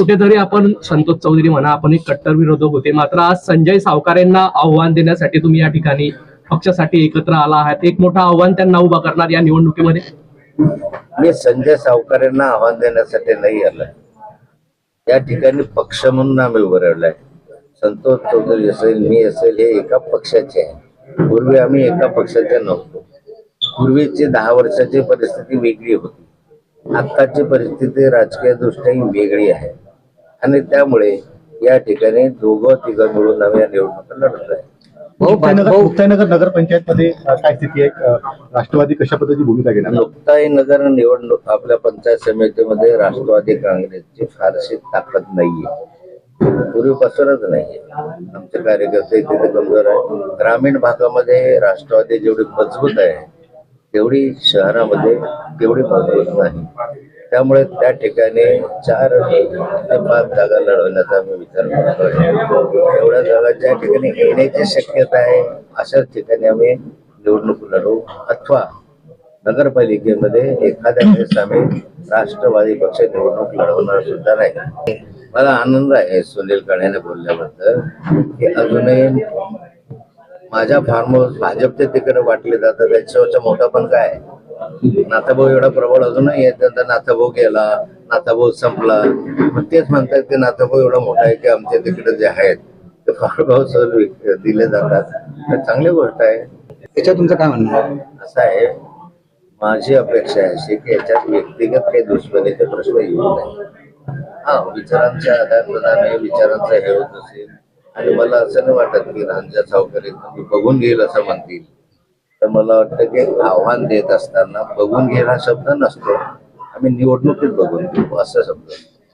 कुठेतरी आपण संतोष चौधरी म्हणा आपण एक कट्टर विरोधक होते. मात्र आज संजय सावकारेंना आव्हान देण्यासाठी तुम्ही या ठिकाणी पक्षासाठी एकत्र आला आहात. एक मोठं आव्हान त्यांना उभा करणार या निवडणुकीमध्ये. मी संजय सावकारेंना आव्हान देण्यासाठी नाही आलोय या ठिकाणी पक्ष म्हणून आम्ही उभं संतोष चौधरी असेल मी असेल हे एका पक्षाचे आहे. पूर्वी आम्ही एका पक्षाचे नव्हतो. पूर्वीची दहा वर्षाची परिस्थिती वेगळी होती. आत्ताची परिस्थिती राजकीय दृष्ट्याही वेगळी आहे. आणि त्यामुळे या ठिकाणी दोघं तिघं मिळून आम्ही या निवडणुका लढत आहे मुक्ताईनगर मुक्ताईनगर नगरपंचायत मध्ये काय स्थिती आहे? राष्ट्रवादी कशा पद्धतीची भूमिका घेणार? नुकताही नगर निवडणूक आपल्या पंचायत समितीमध्ये राष्ट्रवादी काँग्रेसची फारशी ताकद नाहीये. पूर्वीपासूनच नाहीये. आमचे कार्यकर्ते तिथे कमजोर आहे ग्रामीण भागामध्ये राष्ट्रवादी जेवढी मजबूत आहे तेवढी शहरामध्ये तेवढी मजबूत नाही. त्यामुळे त्या ठिकाणी चार ते पाच जागा लढवण्याचा आम्ही विचार करतोय एवढ्या जागा ज्या ठिकाणी येण्याची शक्यता आहे अशाच ठिकाणी आम्ही निवडणूक लढवू. अथवा नगरपालिकेमध्ये एखाद्या वेळेस आम्ही राष्ट्रवादी पक्ष निवडणूक लढवणार सुद्धा नाही. मला आनंद आहे सुनील कण्याने बोलल्याबद्दल की अजूनही माझ्या फार्म हाऊस भाजपचे तिकडे वाटले जातात त्याच्यावरचा मोठा पण काय आहे? नाथाभाऊ एवढा प्रबळ अजूनही आहे. तर नाथाभाऊ गेला नाथाभाऊ संपला. मग तेच म्हणतात की नाथाभाऊ एवढा मोठा आहे की आमच्या तिकडे जे आहेत ते फार्म हाऊस दिले जातात. चांगली गोष्ट आहे. त्याच्यात तुमचं काय म्हणणं असं आहे माझी अपेक्षा आहे अशी की याच्यात व्यक्तिगत काही दुश्मनीचे प्रश्न येऊ नये. हा विचारांचे आदान प्रदान आहे विचारांचा हे होत असेल. आणि मला असं नाही वाटत की रांजा सावकारी बघून घेईल असं म्हणतील. तर मला वाटतं की आव्हान देत असताना बघून घेईल शब्द नसतो. आम्ही निवडणुकीत बघून घेऊ असं शब्द.